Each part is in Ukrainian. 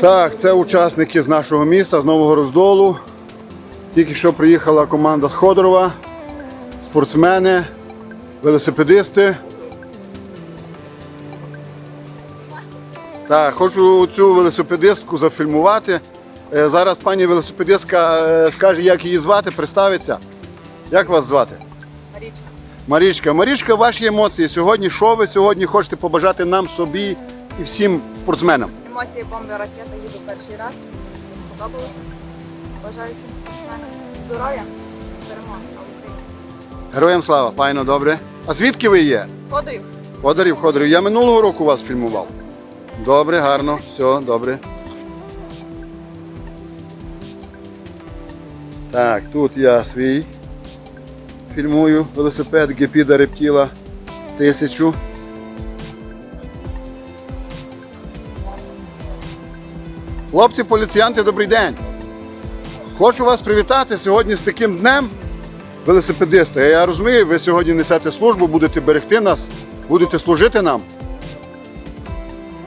Так, це учасники з нашого міста, з Нового Роздолу. Тільки що приїхала команда з Ходорова, спортсмени, велосипедисти. Так, хочу цю велосипедистку зафільмувати. Е, Зараз пані велосипедистка е, скаже, як її звати, представиться. Як вас звати? Марічка. Марічка, Марічка, ваші емоції сьогодні. Що ви сьогодні хочете побажати нам, собі і всім спортсменам? Емоції бомби ракета їду перший раз. Все сподобалося. Бажаю всім спортсменам здоров'я, перемоги Україні. Героям слава, файно, добре. А звідки ви є? Ходою. Ходорів, Ходорів. Я минулого року вас фільмував. Добре, гарно, все, добре. Так, тут я свій фільмую велосипед Гепіда Рептіла 1000. Хлопці, поліціянти, добрий день. Хочу вас привітати сьогодні з таким днем велосипедиста. Я розумію, ви сьогодні несете службу, будете берегти нас, будете служити нам.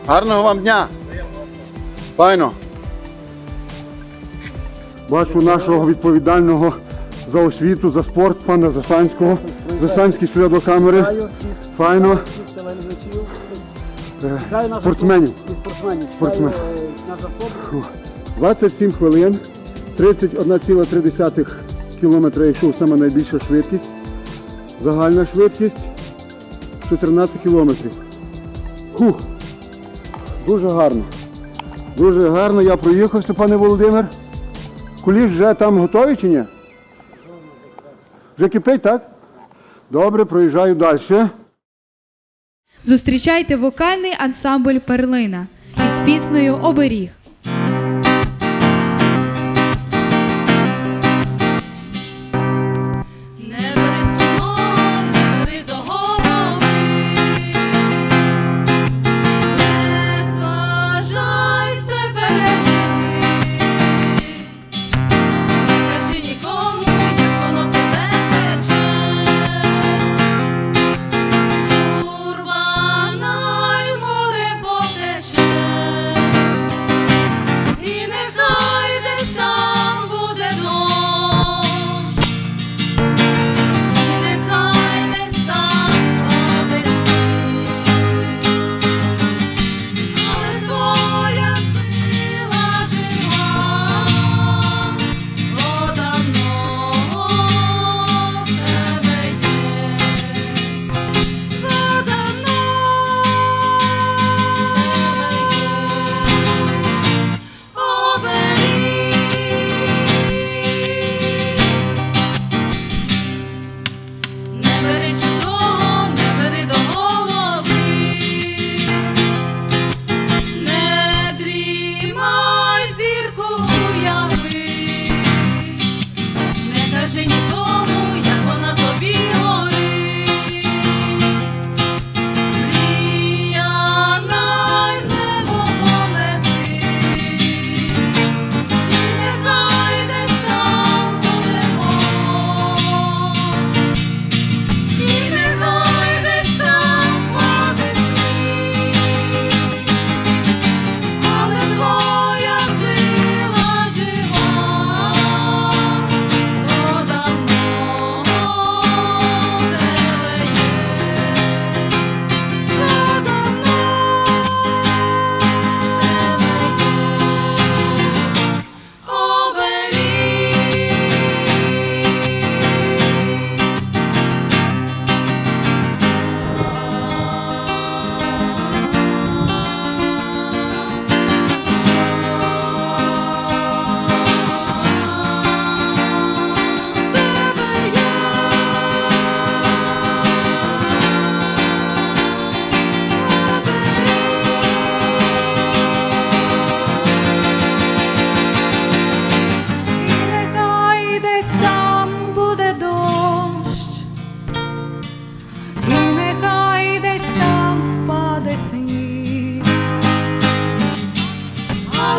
Гарного вам дня! Файно. Бачу нашого відповідального за освіту, за спорт, пана Засанського. Засанський сюди до камери. Файно. Е, Вітаю наших Спортсменів. І спортсменів. Спортсмен. Вітаю, е, наш автобус. 27 хвилин, 31,3 км йшов саме найбільша швидкість. Загальна швидкість 14 кілометрів. Хух. Дуже гарно. Дуже гарно. Я проїхався, пане Володимир. Куліш вже там готовий чи ні? Вже кипить, так? Добре, проїжджаю далі. Зустрічайте вокальний ансамбль Перлина із піснею Оберіг.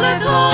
Там